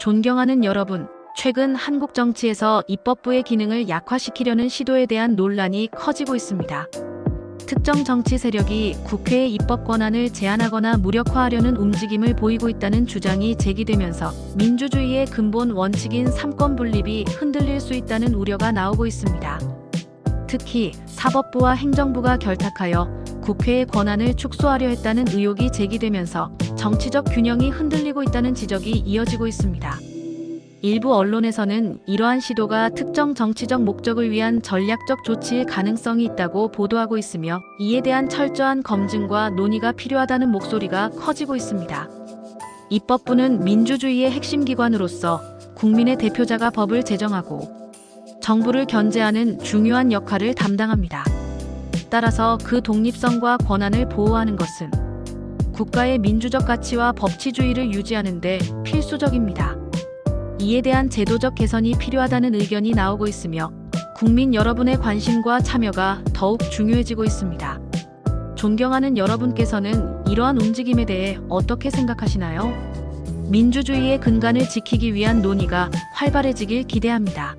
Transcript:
존경하는 여러분, 최근 한국 정치에서 입법부의 기능을 약화시키려는 시도에 대한 논란이 커지고 있습니다. 특정 정치 세력이 국회의 입법 권한을 제한하거나 무력화하려는 움직임을 보이고 있다는 주장이 제기되면서 민주주의의 근본 원칙인 삼권 분립이 흔들릴 수 있다는 우려가 나오고 있습니다. 특히 사법부와 행정부가 결탁하여 국회의 권한을 축소하려 했다는 의혹이 제기되면서 정치적 균형이 흔들리고 있다는 지적이 이어지고 있습니다. 일부 언론에서는 이러한 시도가 특정 정치적 목적을 위한 전략적 조치일 가능성이 있다고 보도하고 있으며 이에 대한 철저한 검증과 논의가 필요하다는 목소리가 커지고 있습니다. 입법부는 민주주의의 핵심 기관으로서 국민의 대표자가 법을 제정하고 정부를 견제하는 중요한 역할을 담당합니다. 따라서 그 독립성과 권한을 보호하는 것은 국가의 민주적 가치와 법치주의를 유지하는 데 필수적입니다. 이에 대한 제도적 개선이 필요하다는 의견이 나오고 있으며 국민 여러분의 관심과 참여가 더욱 중요해지고 있습니다. 존경하는 여러분께서는 이러한 움직임에 대해 어떻게 생각하시나요? 민주주의의 근간을 지키기 위한 논의가 활발해지길 기대합니다.